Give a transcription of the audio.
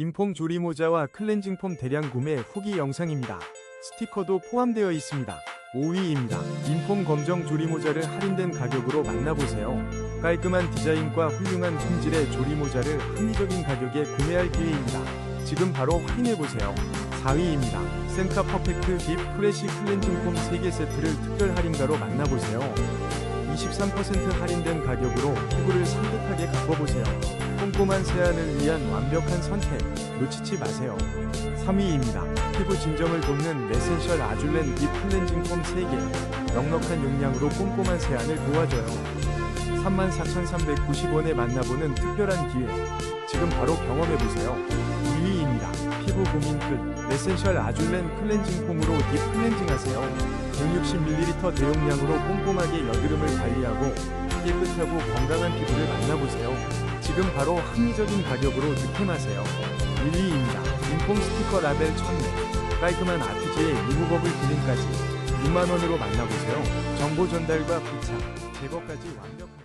인폼 조리 모자와 클렌징 폼 대량 구매 후기 영상입니다. 스티커도 포함되어 있습니다. 5위입니다. 인폼 검정 조리 모자를 할인된 가격으로 만나보세요. 깔끔한 디자인과 훌륭한 품질의 조리 모자를 합리적인 가격에 구매할 기회입니다. 지금 바로 확인해보세요. 4위입니다. 센카 퍼펙트 딥 프레시 클렌징 폼 3개 세트를 특별 할인가로 만나보세요. 23% 할인된 가격으로 피부를 산뜻하게 가꿔보세요. 꼼꼼한 세안을 위한 완벽한 선택, 놓치지 마세요. 3위입니다. 피부 진정을 돕는 에센셜 아줄렌 딥 클렌징 폼 3개, 넉넉한 용량으로 꼼꼼한 세안을 도와줘요. 34,390원에 만나보는 특별한 기회, 지금 바로 경험해보세요. 2위입니다. 피부 고민 끝, 에센셜 아줄렌 클렌징 폼으로 딥 클렌징 하세요. 160ml 대용량으로 꼼꼼하게 여드름을 관리하고 깨끗하고 건강한 피부를 만나보세요. 지금 바로 합리적인 가격으로 득템하세요. 1위입니다. 인폼 스티커 라벨 1000매 깔끔한 아트지의 리무버블 기능까지 6만원으로 만나보세요. 정보 전달과 부착, 제거까지 완벽하게